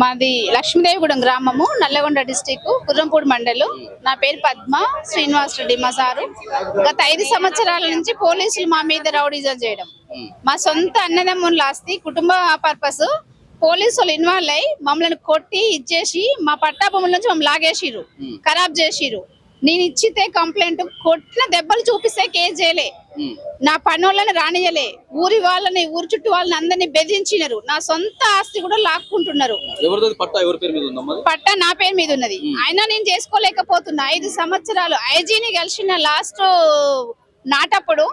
మాది లక్ష్మీదేవిగూడెం గ్రామము నల్లగొండ డిస్టిక్ కుర్రంపూడి మండలు. నా పేరు పద్మ శ్రీనివాస్ రెడ్డి మా సారు. గత ఐదు సంవత్సరాల నుంచి పోలీసులు మా మీద రౌడీజం చేయడం. మా సొంత అన్నదమ్ముల ఆస్తి కుటుంబ పర్పస్ పోలీసులు ఇన్వాల్వ్ అయ్యి మమ్మల్ని కొట్టి ఇచ్చేసి మా పట్టా భూముల నుంచి మమ్మల్ని లాగేసిరు ఖరాబ్ చేసిరు నేను ఇచ్చితే కంప్లైంట్ కొట్టిన దెబ్బలు చూపిస్తే కేసు చేయలే. నా పనోళ్ళని రానియలే ఊరి వాళ్ళని ఊరి చుట్టూ వాళ్ళని అందరినీ బెదిరించినారు. నా సొంత ఆస్తి కూడా లాక్కుంటున్నారు? పట్టా? నా పేరు మీద ఉన్నది. అయినా నేను చేసుకోలేకపోతున్నా. ఐదు సంవత్సరాలు. ఐజీని కలిసిన లాస్ట్ నాటప్పుడు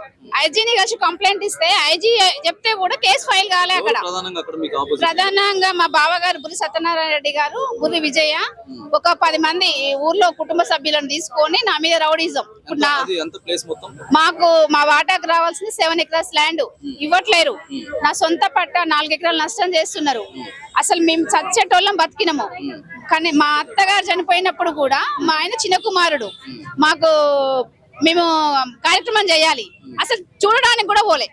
ఐజీని కలిసి కంప్లైంట్ ఇస్తే ఐజీ చెప్తే కూడా కేసు ఫైల్ కాలే అక్కడ. ప్రధానంగా మా బావగారు బుర్రి సత్యనారాయణ రెడ్డి గారు బుర్రి విజయ ఒక పది మంది ఊర్లో కుటుంబ సభ్యులను తీసుకొని నా మీద రౌడీజం. మాకు మా వాటాకు రావాల్సింది సెవెన్ ఎకరాస్ ల్యాండ్ ఇవ్వట్లేరు. నా సొంత పట్ట నాలుగు ఎకరాలు నష్టం చేస్తున్నారు. అసలు మేము చచ్చేటోళ్ళం బతికినాము. కానీ మా అత్తగారు చనిపోయినప్పుడు కూడా మా ఆయన చిన్న కుమారుడు. మాకు మేము కార్యక్రమం చేయాలి. అసలు చూడడానికి కూడా పోలే.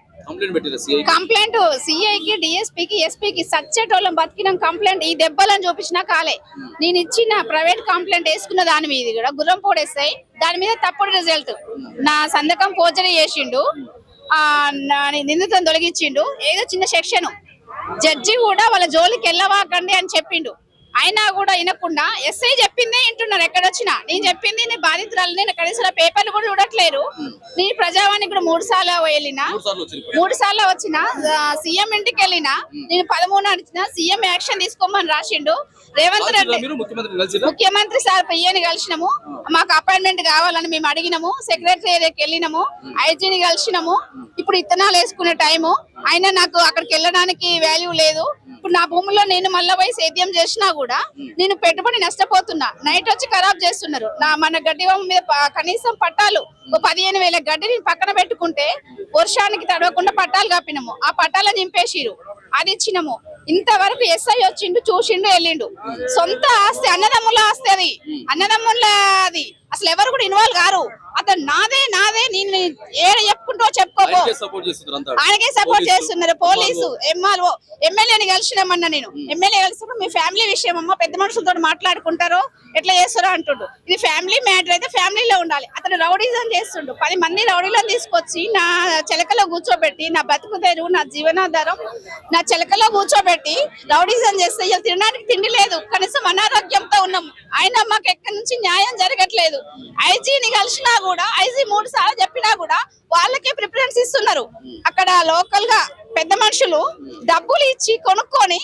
కంప్లైంట్ సిఐకి డిఎస్పీకి ఎస్పీకి సచ్చేటోళ్ళం బతికినాం. కంప్లైంట్ ఈ దెబ్బలని చూపించినా కాలే. నేను ఇచ్చిన ప్రైవేట్ కంప్లైంట్ వేసుకున్న దాని మీద కూడా గుర్రం పోడేస్తాయి. దాని మీద తప్పుడు రిజల్ట్. నా సంతకం పోచరీ చేసిండు. ఆ నా నిందితులను తొలగించిండు. ఏదో చిన్న సెక్షన్. జడ్జి కూడా వాళ్ళ జోలికి వెళ్ళవాకండి అని చెప్పిండు. అయినా కూడా వినకుండా ఎస్ఐ చెప్పిందే వింటున్నారు. ఎక్కడొచ్చినా. నేను చెప్పింది నేను బాధితురాలు. నేను కనీసం పేపర్లు కూడా చూడట్లేరు. నేను ప్రజావాణి కూడా మూడు సార్లు వెళ్ళినా. మూడు సార్లు వచ్చిన సీఎం ఇంటికి వెళ్ళిన నేను పదమూడు నడిచిన సీఎం యాక్షన్ తీసుకోమని రాసిండు. రేవంత్ రెడ్డి. ముఖ్యమంత్రి సార్ పియ్యని కలిసినాము. మాకు అపాయింట్మెంట్ కావాలని మేము అడిగినాము సెక్రటరీ ఏరియాకి వెళ్ళినాము ఐజీని కలిసినాము. ఇప్పుడు ఇత్తనాలు వేసుకునే టైము. అయినా నాకు అక్కడికి వెళ్ళడానికి వాల్యూ లేదు. ఇప్పుడు నా భూమిలో నేను మళ్ళీ పోయి సేద్యం చేసినా కూడా నేను పెట్టుబడి నష్టపోతున్నా. నైట్ వచ్చి ఖరాబ్ చేస్తున్నారు. నా మన గడ్డి మీద కనీసం పట్టాలు ఒక పదిహేను వేల గడ్డిని పక్కన పెట్టుకుంటే వర్షానికి తడవకుండా పట్టాలు కాపినాము. ఆ పట్టాలను నింపేసిరు అది ఇచ్చినాము. ఇంతవరకు ఎస్ఐ వచ్చిండు చూసిండు వెళ్ళిండు. సొంత ఆస్తి అన్నదమ్ముల ఆస్తి అది. అన్నదమ్ముల అది. అసలు ఎవరు కూడా ఇన్వాల్వ్ కారు. అతను నాదే నాదే నేను ఏడ చెప్పుకుంటూ చెప్పుకోబో ఆయనకే సపోర్ట్ చేస్తున్నారు పోలీసు. ఎంఆర్ఓ ఎమ్మెల్యేని కలిసినామన్నా నేను. ఎమ్మెల్యే కలిసినప్పుడు మీ ఫ్యామిలీ విషయం అమ్మ పెద్ద మనుషులతో మాట్లాడుకుంటారో ఎట్లా చేస్తారో అంటుండు. ఇది ఫ్యామిలీ మ్యాటర్ అయితే ఫ్యామిలీలో ఉండాలి. అతను రౌడీజం చేస్తుండు. పది మంది రౌడీలను తీసుకొచ్చి నా చిలకలో కూర్చోబెట్టి నా బతుకు తెరువు నా జీవనాధారం నా చిలకలో కూర్చోబెట్టి రౌడీజం చేస్తే తినడానికి తిండి లేదు. కనీసం అనారోగ్యంతో ఉన్నాం. అయినా మాకు ఎక్కడి నుంచి న్యాయం జరగట్లేదు. ఐజీని కలిసినా కూడా ఐజీ మూడు సార్లు చెప్పినా కూడా వాళ్ళకే ప్రిఫరెన్స్ ఇస్తున్నారు. అక్కడ లోకల్గా పెద్ద మనుషులు డబ్బులు ఇచ్చి కొనుక్కొని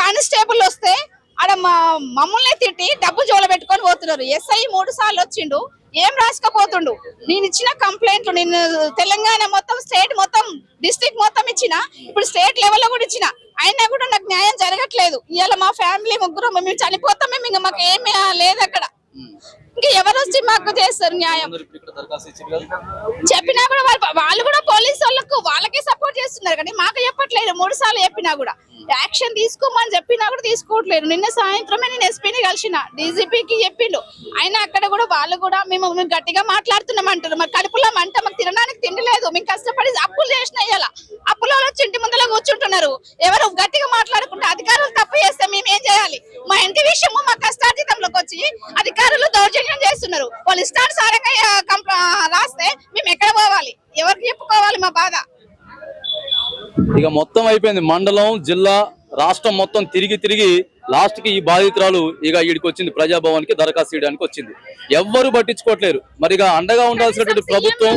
కానిస్టేబుల్ వస్తే ఆడ మా మమ్మల్ని తిట్టి డబ్బు జోల పెట్టుకొని పోతున్నారు. ఎస్ఐ మూడు సార్లు వచ్చిండు ఏం రాసుకపోతుండు? నేను ఇచ్చిన కంప్లైంట్ నేను తెలంగాణ మొత్తం స్టేట్ మొత్తం డిస్ట్రిక్ట్ మొత్తం ఇచ్చిన ఇప్పుడు స్టేట్ లెవెల్లో కూడా ఇచ్చిన. అయినా కూడా నాకు న్యాయం జరగట్లేదు. ఇవాళ మా ఫ్యామిలీ ముగ్గురు మేము చనిపోతాం మేము ఇంకా మాకు ఏమీ లేదు అక్కడ ఇంకా ఎవరు వచ్చి మాకు చేస్తారు న్యాయం. చెప్పినా కూడా వాళ్ళు వాళ్ళు కూడా పోలీస్ వాళ్ళకు వాళ్ళకే సపోర్ట్ చేస్తున్నారు కానీ మాకు చెప్పట్లేదు. మూడు సార్లు చెప్పినా కూడా. యాక్షన్ తీసుకోమని చెప్పినా కూడా తీసుకోవట్లేదు. నిన్న సాయంత్రమే నేను ఎస్పీని కలిసిన డీజీపీకి చెప్పిండు. అయినా అక్కడ కూడా వాళ్ళు కూడా మేము మేము గట్టిగా మాట్లాడుతున్నాం అంటారు మాకు కడుపులో మంట మాకు తినడానికి తిండి లేదు. మేము కష్టపడి అప్పులు చేసిన ఇయ్యాల. అప్పులో వచ్చి ఇంటి ముందర కూర్చుంటున్నారు. ఎవరు గట్టిగా మాట్లాడుకుంటే అధికారులు తప్పు చేస్తే మేము ఏం చేయాలి? మా ఇంటి విషయము మా కష్టార్జితంలోకి వచ్చి అధికారులు దౌర్జన్యం చేస్తున్నారు. వాళ్ళు ఇష్టానుసారంగా రాస్తే మేము ఎక్కడ పోవాలి? ఎవరికి చెప్పుకోవాలి మా బాధ? ఇక మొత్తం అయిపోయింది. మండలం జిల్లా రాష్ట్రం మొత్తం తిరిగి తిరిగి లాస్ట్కి ఈ బాధితురాలు ఇక ఈడికి వచ్చింది. ప్రజాభవన్కి దరఖాస్తు చేయడానికి వచ్చింది. ఎవ్వరు పట్టించుకోవట్లేరు. మరి ఇక అండగా ఉండాల్సినటువంటి ప్రభుత్వం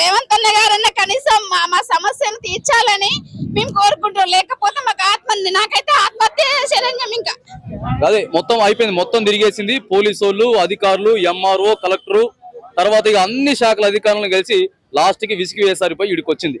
రేవంత్ అన్న గారన్న కనీసం మా సమస్యను తీర్చాలని మేము కోరుకుంటాం లేకపోతే మాకు ఆత్మ నాకైతే ఆత్మహత్య శరణ్యం ఇంకా. అదే మొత్తం అయిపోయింది. మొత్తం తిరిగేసింది. పోలీసు వాళ్ళు అధికారులు ఎంఆర్ఓ కలెక్టరు తర్వాత ఇక అన్ని శాఖల అధికారులను కలిసి లాస్ట్కి విసిగి వేసారిపోయి ఈడికి వచ్చింది.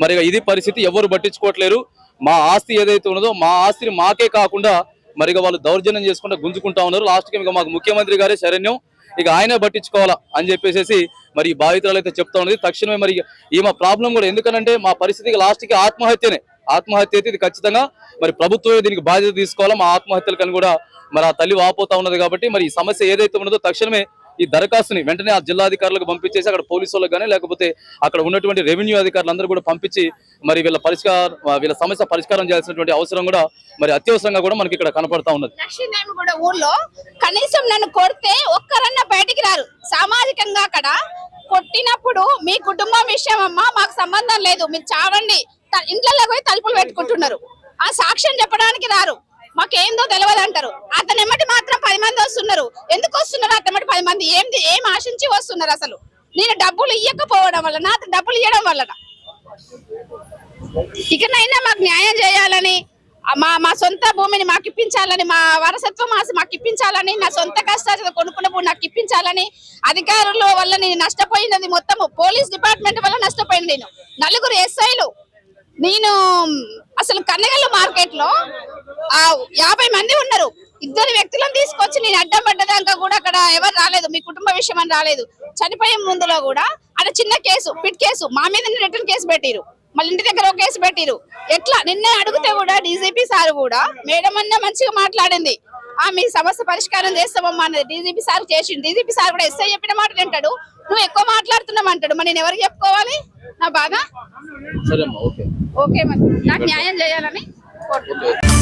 మరి ఇక ఇది పరిస్థితి ఎవరు పట్టించుకోవట్లేరు. మా ఆస్తి ఏదైతే ఉన్నదో మా ఆస్తిని మాకే కాకుండా మరి ఇక వాళ్ళు దౌర్జన్యం చేసుకుంటా గుంజుకుంటా ఉన్నారు. లాస్ట్కి ఇక మాకు ముఖ్యమంత్రి గారే శరణ్యం. ఇక ఆయనే పట్టించుకోవాలా అని చెప్పేసి మరి బాధితురాలు అయితే చెప్తా ఉన్నది. తక్షణమే మరి ఈమె ప్రాబ్లం కూడా ఎందుకనంటే మా పరిస్థితికి లాస్ట్కి ఆత్మహత్యనే. ఆత్మహత్య అయితే ఇది ఖచ్చితంగా. మరి ప్రభుత్వమే దీనికి బాధ్యత తీసుకోవాలా? మా ఆత్మహత్యలకని కూడా మరి ఆ తల్లి వాపోతా ఉన్నది కాబట్టి మరి ఈ సమస్య ఏదైతే ఉన్నదో తక్షణమే ఈ దరఖాస్తుని వెంటనే ఆ జిల్లాధికారులకు పంపించేసి అక్కడ పోలీసు వాళ్ళకి కానీ లేకపోతే అక్కడ ఉన్నటువంటి రెవెన్యూ అధికారులందరూ కూడా పంపించి మరి వీళ్ళ పరిష్కారం వీళ్ళ సమస్య పరిష్కారం చేయాల్సినటువంటి అవసరం కూడా మరి అత్యవసరంగా కూడా మనకి ఇక్కడ కనపడతా ఉన్నది. కూడా ఊర్లో కనీసం నన్ను కొడితే ఒక్కరన్నా బయటికి రారు. సామాజికంగా అక్కడ కొట్టినప్పుడు మీ కుటుంబం విషయం అమ్మా మాకు సంబంధం లేదు. మీరు చావండి. త- ఇంట్లలో పోయి తలుపులు పెట్టుకుంటున్నారు. ఆ సాక్ష్యం చెప్పడానికి రారు. మాకేందో తెలియదు అంటారు అతని ఎమ్మటి మాత్రం పది మంది వస్తున్నారు. ఎందుకు వస్తున్నారు? అతనిమ్మటి పది మంది. ఏం ఏం ఆశించి వస్తున్నారు అసలు? నేను డబ్బులు ఇవ్వకపోవడం వలన అతను డబ్బులు ఇవ్వడం వలన. ఇకనైనా మాకు న్యాయం చేయాలని మా మా సొంత భూమిని మాకు ఇప్పించాలని మా వారసత్వం ఆశ మాకు ఇప్పించాలని నా సొంత కష్టాలు కొనుక్కున్న భూమి నాకు ఇప్పించాలని అధికారుల వల్ల నేను నష్టపోయినది మొత్తం పోలీస్ డిపార్ట్మెంట్ వల్ల నష్టపోయింది నేను. నలుగురు ఎస్ఐలు నేను అసలు కన్నగల్లు మార్కెట్లో ఆ యాభై మంది ఉన్నారు. ఇద్దరు వ్యక్తులను తీసుకొచ్చి నేను అడ్డం పడ్డదాకా కూడా అక్కడ ఎవరు రాలేదు. మీ కుటుంబ విషయం అని రాలేదు. చనిపోయే ముందులో కూడా అక్కడ చిన్న కేసు పిట్ కేసు మా మీద రిటర్న్ కేసు పెట్టిరు మళ్ళీ ఇంటి దగ్గర ఒక కేసు పెట్టిరు. ఎట్లా? నిన్న అడిగితే కూడా డీజీపీ సార్ కూడా మేడం అన్న మంచిగా మాట్లాడింది. ఆ మీ సమస్య పరిష్కారం చేస్తామమ్మా అన్నది డీజీపీ సార్ చేసిండు. డీజీపీ సార్ కూడా ఎస్ఐ చెప్పిన మాట వింటాడు. నువ్వు ఎక్కువ మాట్లాడుతున్నావు అంటాడు మరి నేను ఎవరికి చెప్పుకోవాలి? నా బాధ? ఓకే. మరి. నాకు న్యాయం చేయాలని కోరుతున్నాను ఓకే.